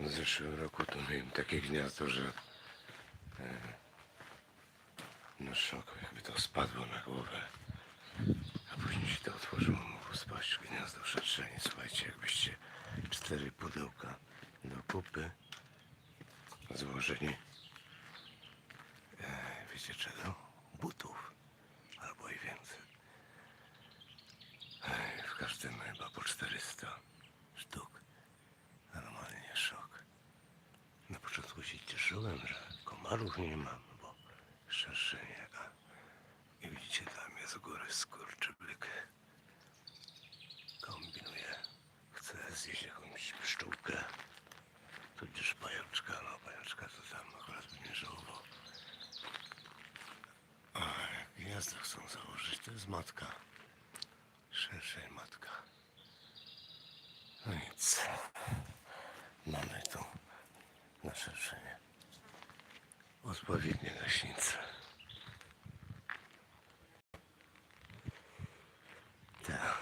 W zeszłym roku to miałem takie gniazdo, że e, no szok, jakby to spadło na głowę. A później się to otworzyło, mogło spaść gniazdo szerszenie. Słuchajcie, jakbyście cztery pudełka do kupy złożyli. E, wiecie czego? Butów. Albo i więcej. Ej, w każdym chyba po 400 sztuk. Normalnie szok. Na początku się cieszyłem, że komarów nie mam, bo szerszenie. A i widzicie, tam jest u góry skurczybyk. Kombinuje. Chce zjeść jakąś pszczółkę. Tudzież pajączka. No pajączka to tam akurat by nie żałował. Gniazdo chcą założyć, to jest matka. Szerszej matka. No nic. Mamy tu na szerszenie odpowiednie gaśnice. Tak.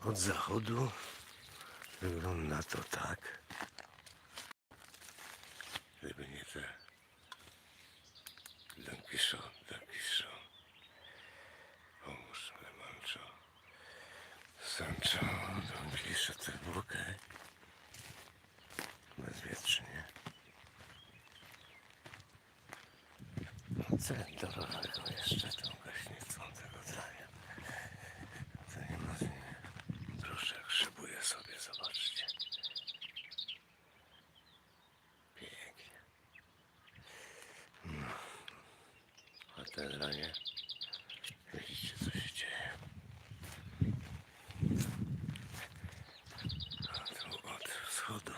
Od zachodu wygląda to tak, gdyby nie te Don Quixote. Sancho, Don Quixote, okej. Bezwietrznie. No co dorowego jeszcze tą gaśnicą tego zdania. To nie ma zmiany. Proszę, szybuje sobie, zobaczcie. Pięknie. A ten ranie, widzicie co się dzieje. A tu od wschodu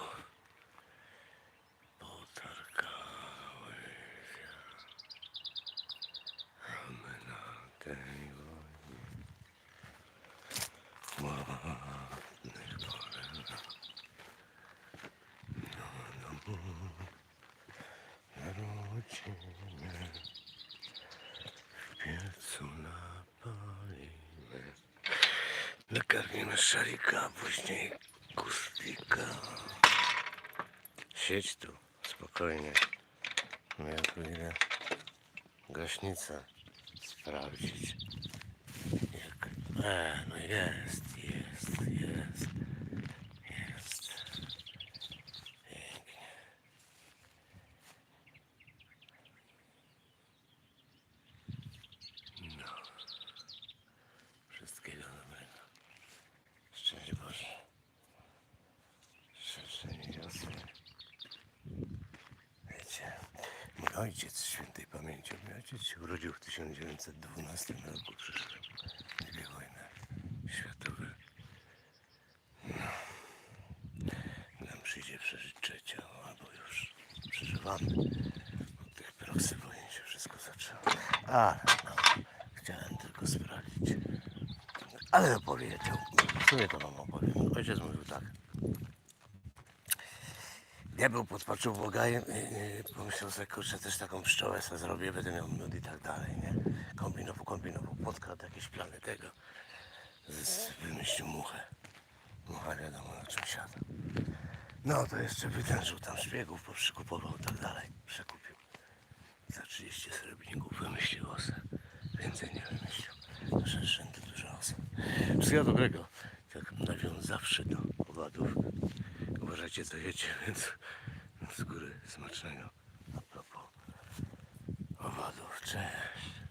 potargały ramy na tej wojnie. Ładnych korelach. No, no, narodziny w Як... А, ну ясно. Ojciec świętej pamięci, mój ojciec się urodził w 1912 roku, przeżył dwie wojny światowe. No. Nam przyjdzie przeżyć trzecią, albo już przeżywamy. Od tych proksy wojen się wszystko zaczęło. Ale no, chciałem tylko sprawdzić. Ale opowiedział. W sumie to wam opowiem. Ojciec mówił tak. Ja był pod Paczubogajem i pomyślał sobie, kurczę, też taką pszczołę sobie zrobię, będę miał miód i tak dalej, nie? Kombinował, kombinował, podkradł jakieś plany tego. Z, wymyślił muchę. Mucha wiadomo na czym siada. No to jeszcze wytężył tam szpiegów, poprzykupował i tak dalej. Przekupił. Za 30 srebrników wymyślił osę. Więcej nie wymyślił. Nasze szczęty dużo osób. Wszystkiego dobrego. Tak nawiązawszy do owadów. Uważajcie co jecie, więc z góry smacznego. Owadów. Cześć.